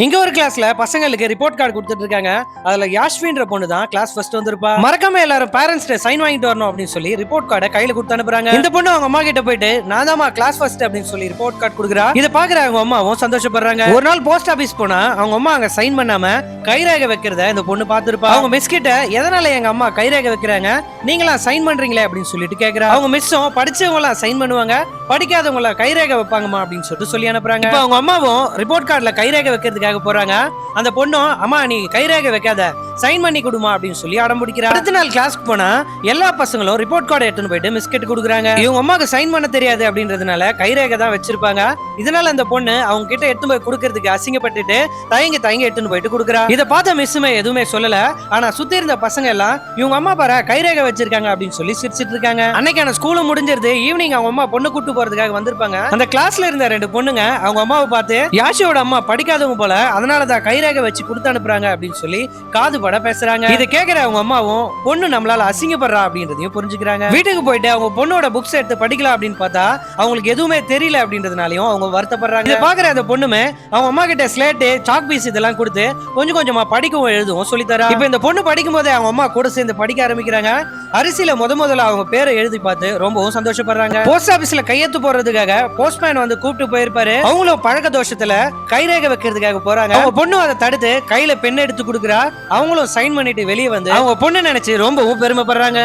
இங்க ஒரு கிளாஸ்ல பசங்களுக்கு ரிப்போர்ட் கார்டு கொடுத்துட்டு இருக்காங்க அதுல யாஷ்வின்ற பொண்ணு தான் கிளாஸ் ஃபர்ஸ்ட் வந்திருப்பா. மறக்காம எல்லாரும் பேரண்ட்ஸ் சைன் வாங்கிட்டு வரணும் அப்படின்னு சொல்லி ரிப்போர்ட் கார்டை கையில கொடுத்து அனுப்புறாங்க. இந்த பொண்ணு அவங்க அம்மா கிட்ட போயிட்டு நான் தான் கிளாஸ் ஃபர்ஸ்ட் அப்படின்னு சொல்லி ரிப்போர்ட் கார்டு கொடுக்குறா. இதை பாக்குற அவங்க அம்மாவும் சந்தோஷப்படுறாங்க. ஒரு நாள் போஸ்ட் ஆபீஸ் போனா அவங்க அம்மா அங்க சைன் பண்ணாம கைரேகை வைக்கிறத இந்த பொண்ணு பார்த்துருப்பா. அவங்க மிஸ் கிட்ட எதனால எங்க அம்மா கைரேகை வைக்கிறாங்க? நீங்களா சைன் பண்றீங்களே அப்படின்னு சொல்லிட்டு கேக்குறா. அவங்க மிஸ்ஸும் படிச்சவங்களா சைன் பண்ணுவாங்க. படிக்காதவங்கள கைரேகை வைப்பாங்கம்மா அப்படின்னு சொல்லிட்டு சொல்லி அனுப்புறாங்க. அவங்க அம்மாவும் ரிப்போர்ட் கார்டுல கைரேகை வைக்கிறதுக்காக போறாங்க. அந்த பொண்ணும் அம்மா நீ கைரேகை வைக்காத. சைன் பண்ணி கொடுமா அப்படின்னு சொல்லி அடம் பிடிக்கிறா. அடுத்த நாள் கிளாஸ்க்கு போனா எல்லா பசங்களும் ரிப்போர்ட் கார்டு எடுத்துன்னு போயிட்டு மிஸ்கெட் கொடுக்குறாங்க. இவங்க அம்மாக்கு சைன் பண்ண தெரியாது அப்படின்றதுனால கைரேகை தான் வச்சிருப்பாங்க. இதனால அந்த பொண்ணு அவங்க கிட்ட எடுத்து போய் கொடுக்கறதுக்கு அசிங்கப்பட்டுட்டு தயங்கி தயங்கி எடுத்துன்னு போயிட்டு கொடுக்குறா. இதை பார்த்த மிஸ்ஸுமே எதுவுமே சொல்லல. ஆனா சுத்தி இருந்த பசங்க எல்லாம் இவங்க அம்மா பாரு கைரேகை வச்சிருக்காங்க அப்படின்னு சொல்லி சிரிச்சிட்டு இருக்காங்க. அன்னைக்கான ஸ்கூலும் முடிஞ்சிருது ஈவினிங் அவங்க அம்மா பொண்ணு கூட்டு போறதுக்காக வந்திருப்பாங்க. அந்த கிளாஸ்ல இருந்த ரெண்டு பொண்ணுங்க அவங்க அம்மாவை பார்த்து யாஷியோட அம்மா படிக்காதவங்க போல அதனால தான் கைரேகை வச்சு கொடுத்து அனுப்புறாங்க அப்படின்னு சொல்லி காது பட பேசுறாங்க. இதை கேக்குற அவங்க அம்மாவும் பொண்ணு நம்மளால அசிங்கப்படுறா அப்படின்றதையும் புரிஞ்சுக்கிறாங்க. வீட்டுக்கு போயிட்டு அவங்க பொண்ணோட புக்ஸ் எடுத்து படிக்கலாம் அப்படின்னு பார்த்தா அவங்களுக்கு எதுவுமே தெரியல அப்படின்றதுனாலயும் அவங்க வருத்தப்படுறாங்க. இதை பாக்குற அந்த பொண்ணுமே அவங்க அம்மா கிட்ட ஸ்லேட்டு சாக் பீஸ் இதெல்லாம் கொடுத்து கொஞ்சம் கொஞ்சமா படிக்கவும் எழுதவும் சொல்லி தரா இப்போ இந்த பொண்ணு படிக்கும் போதே அவங்க அம்மா கூட சேர்ந்து படிக்க ஆரம்பிக்கிறாங்க. அரிசியில முத முதல்ல அவங்க பேரை எழுதி பார்த்து ரொம்பவும் சந்தோஷப்படுறாங்க. போஸ்ட் ஆபீஸ்ல கையெழுத்து போடுறதுக்காக போஸ்ட்மேன் வந்து கூப்பிட்டு போயிருப்பாரு. அவங்களும் பழக்க தோஷத்துல கைரேகை வைக்கிறதுக்காக போறாங்க. அவங்க பொண்ணு அதை தடுத்து கையில பென் எடுத்து கொடுக்குறா. அவங்களும் சைன் பண்ணிட்டு வெளியே வந்து அவங்க பொண்ணு நினைச்சு ரொம்ப பெருமைப்படுறாங்க.